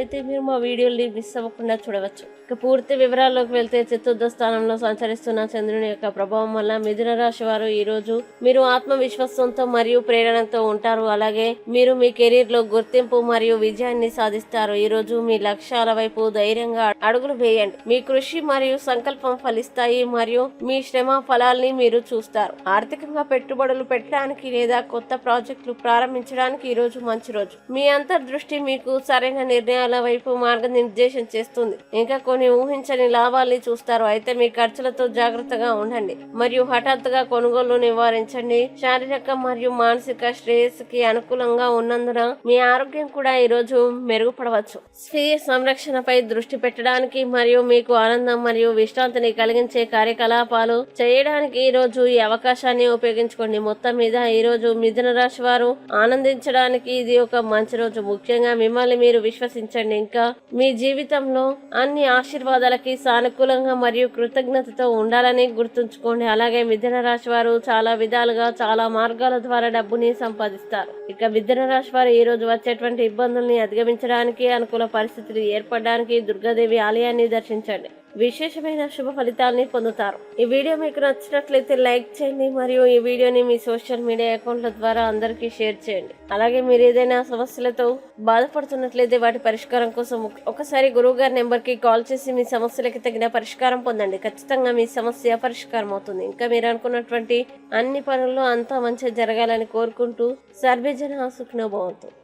మీరు మా వీడియోని మిస్ అవ్వకుండా చూడవచ్చు. ఇక పూర్తి వివరాల్లోకి వెళ్తే చతుర్థ స్థానంలో సంచరిస్తున్న చంద్రుని యొక్క ప్రభావం వల్ల మిథున రాశి వారు ఈ రోజు మీరు ఆత్మవిశ్వాసంతో మరియు ప్రేరణతో ఉంటారు. అలాగే మీరు మీ కెరీర్లో గుర్తింపు మరియు విజయాన్ని సాధిస్తారు. ఈ రోజు మీ లక్ష్యాల వైపు ధైర్యంగా అడుగులు వేయండి. మీ కృషి మరియు సంకల్పం ఫలిస్తాయి మరియు మీ శ్రమ ఫలాల్ని మీరు చూస్తారు. ఆర్థికంగా పెట్టుబడులు పెట్టడానికి లేదా కొత్త ప్రాజెక్టులు ప్రారంభించడానికి ఈ రోజు మంచి రోజు. మీ అంతర్దృష్టి మీకు సరైన నిర్ణయాలు వైపు మార్గనిర్దేశం చేస్తుంది. ఇంకా కొన్ని ఊహించని లాభాల్ని చూస్తారు. అయితే మీ ఖర్చులతో జాగ్రత్తగా ఉండండి. మరియు హఠాత్తుగా కొనుగోలు నివారించండి. శారీరక మరియు మానసిక శ్రేయస్కి అనుకూలంగా ఉన్నందున మీ ఆరోగ్యం కూడా ఈ రోజు మెరుగుపడవచ్చు. స్వీయ సంరక్షణపై దృష్టి పెట్టడానికి మరియు మీకు ఆనందం మరియు విశ్రాంతిని కలిగించే కార్యకలాపాలు చేయడానికి ఈ రోజు ఈ అవకాశాన్ని ఉపయోగించుకోండి. మొత్తం మీద ఈ రోజు మిథున రాశి వారు ఆనందించడానికి ఇది ఒక మంచి రోజు. ముఖ్యంగా మిమ్మల్ని మీరు విశ్వసించండి. ఇంకా మీ జీవితంలో అన్ని ఆశీర్వాదాలకి సానుకూలంగా మరియు కృతజ్ఞతతో ఉండాలని గుర్తుంచుకోండి. అలాగే మిథున రాశి వారు చాలా విధాలుగా చాలా మార్గాల ద్వారా డబ్బుని సంపాదిస్తారు. ఇక మిథున రాశి వారు ఈ రోజు వచ్చేటువంటి ఇబ్బందుల్ని అధిగమించడానికి అనుకూల పరిస్థితులు ఏర్పడడానికి దుర్గాదేవి ఆలయాన్ని దర్శించండి. విశేషమైన శుభ ఫలితాలని పొందుతారు. ఈ వీడియో మీకు నచ్చినట్లయితే లైక్ చేయండి మరియు ఈ వీడియోని మీ సోషల్ మీడియా అకౌంట్ల ద్వారా అందరికీ షేర్ చేయండి. అలాగే మీరు ఏదైనా సమస్యలతో బాధపడుతున్నట్లయితే వాటి పరిష్కారం కోసం ఒకసారి గురువు గారి నెంబర్కి కాల్ చేసి మీ సమస్యలకి తగిన పరిష్కారం పొందండి. ఖచ్చితంగా మీ సమస్య పరిష్కారం అవుతుంది. ఇంకా మీరు అనుకున్నటువంటి అన్ని పనుల్లో అంతా మంచిగా జరగాలని కోరుకుంటూ సర్వేజన సుఖ్నోభవంతు.